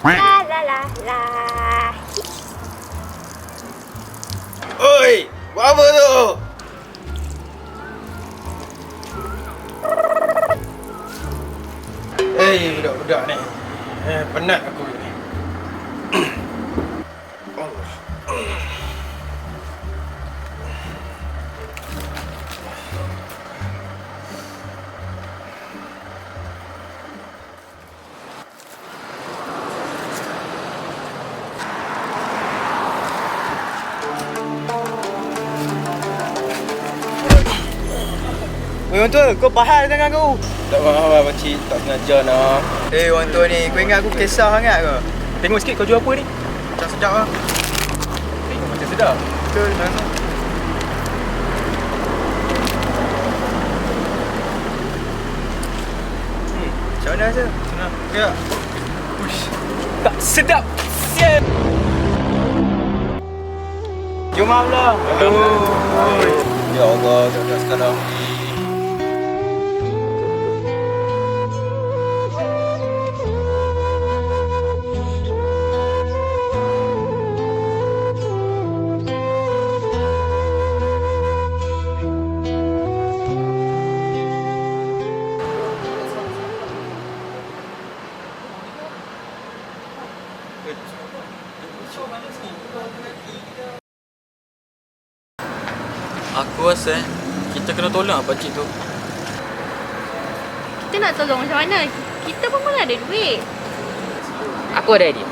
La la la la. Oi, buat apa tu? Eh, budak-budak ni. Eh, penat aku ni. Allah. Weh orang tua, kau bahal tangan kau. Tak faham lah pakcik, tak sengaja nak. Eh orang tua ni, kau ingat aku kisah sangat ke? Tengok sikit kau jual apa ni? Macam sedap lah. Tengok macam sedap. Betul, sana. Macam mana rasa? Senang. Ya. Uish. Tak sedap. Sial. Jom lah. Aduh. Ya Allah, dah sekarang Aku rasa eh, kita kena tolong lah pakcik tu. Kita nak tolong macam mana? Kita pun mana ada duit. Aku ada idea.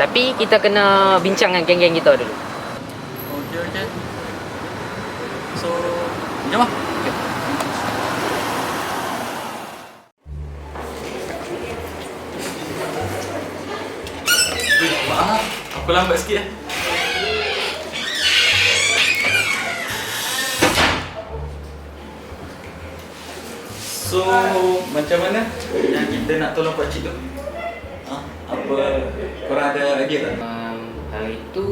Tapi kita kena bincang dengan geng-geng kita dulu. Okey okey. So, jom lah. Wih, Aku lambat sikit eh. So, macam mana yang kita nak tolong pakcik tu? Ha? Apa korang ada idea tak? Um, hari tu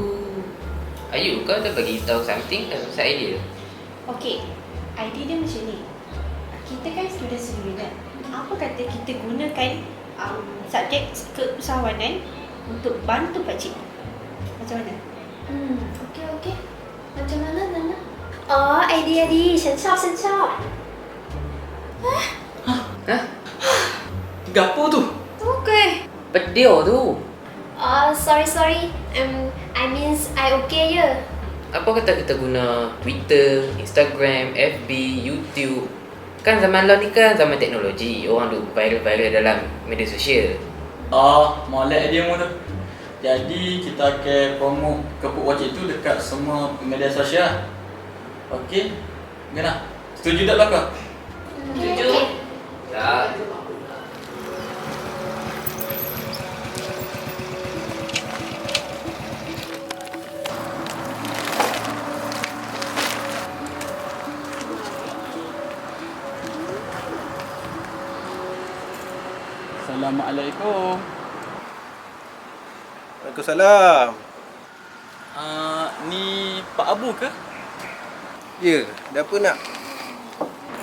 Ayu kau dah bagi tahu something kan pasal idea. Okey, idea dia macam ni. Kita kan student student. Apa kata kita gunakan um, subjek keusahawanan untuk bantu Pak Cik. Macam mana? Hmm, okey okey. Macam mana Nana? Oh, idea di, sensor sensor. Hah? Hah? Gapo tu? Okey. Pedio tu. Oh, sorry sorry. Um, I means I okay ya. Apa kata kita guna Twitter, Instagram, FB, YouTube? Kan zaman lalu ni kan zaman teknologi. Orang duk viral-viral dalam media sosial. Ah, molek dia mu tu. Jadi kita akan promote kepuk wajib tu dekat semua media sosial. Okey. Gana. Setuju tak belaka? Setuju? Tak. Assalamualaikum. Waalaikumsalam. Ah, ni Pak Abu ke? Ya, dah apa nak?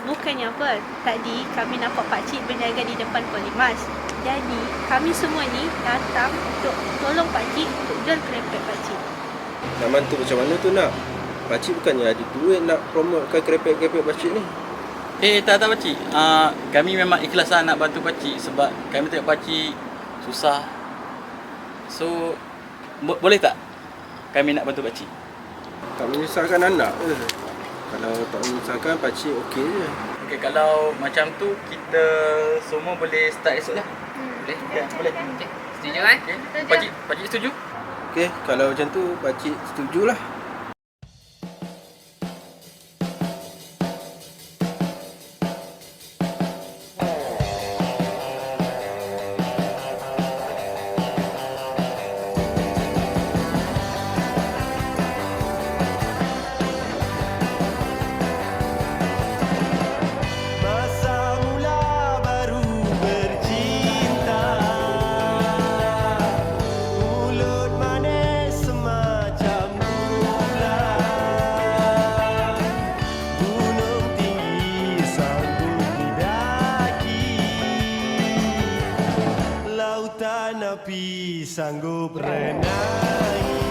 Bukannya apa. Tadi kami nampak pakcik berniaga di depan Polimas. Jadi, kami semua ni datang untuk tolong pakcik untuk jual kerepek pakcik. Nak bantu macam mana tu nak? Pakcik bukannya ada duit nak promotekan kerepek-kerepek pakcik ni. Eh, tak tak pakcik. Ah, kami memang ikhlas lah nak bantu pakcik sebab kami tengok pakcik susah. So, bo- boleh tak kami nak bantu pakcik? Tak menyusahkan anak ke? Kalau tak menyusahkan pakcik okey je. Okey, kalau macam tu kita semua boleh start esok lah. Boleh? Ya, boleh. Okay. Setuju kan? Okey. Pakcik, pakcik setuju? Okey, kalau macam tu pakcik setujulah. Api sanggup renangi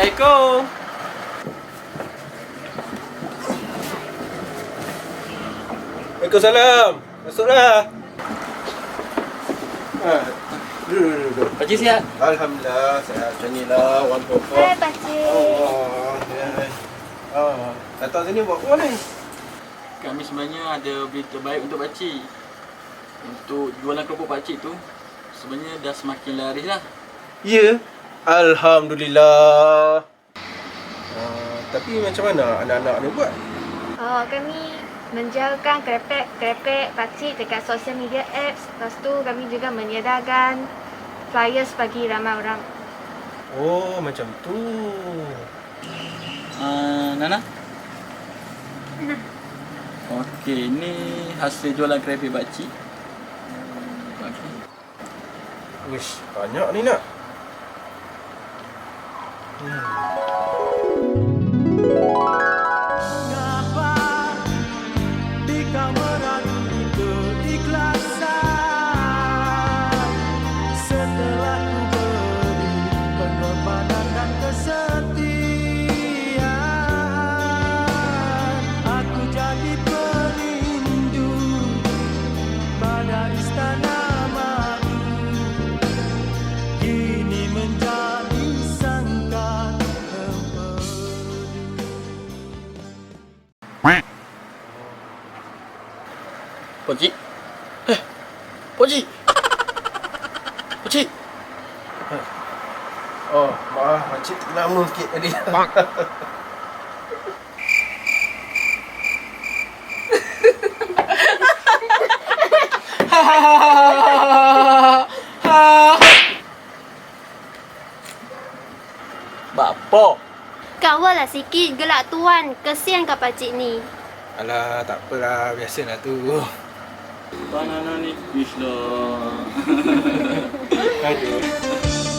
Assalamualaikum. Waalaikumsalam. Masuklah. Ha, duduk, duduk, duduk. Pakcik sihat? Alhamdulillah, saya macam ni lah. One pokok. Hai pakcik. Allah. Ya, ya. Ah, datang sini buat apa ni? Kami sebenarnya ada berita baik untuk pakcik. Untuk jualan keropok pakcik tu sebenarnya dah semakin laris lah. Ya. Alhamdulillah. Ah, tapi macam mana anak-anak ni buat? Oh, kami menjualkan krepek-krepek pakcik dekat social media apps. Lepas tu kami juga menyediakan flyers bagi ramai orang. Oh, macam tu. Uh, Nana? Okey, ni hasil jualan kereta pakcik. Okey. Wish, banyak ni nak. Mengapa di kamera itu keikhlasan Pakcik. Eh, pakcik. Pakcik. Oh, maaf, makcik lama sikit tadi. Bapa. Kawal lah sikit gelak tuan. Kesian kau pakcik ni. Alah, tak apalah, biasalah tu. Banana ni fish lah. Aduh.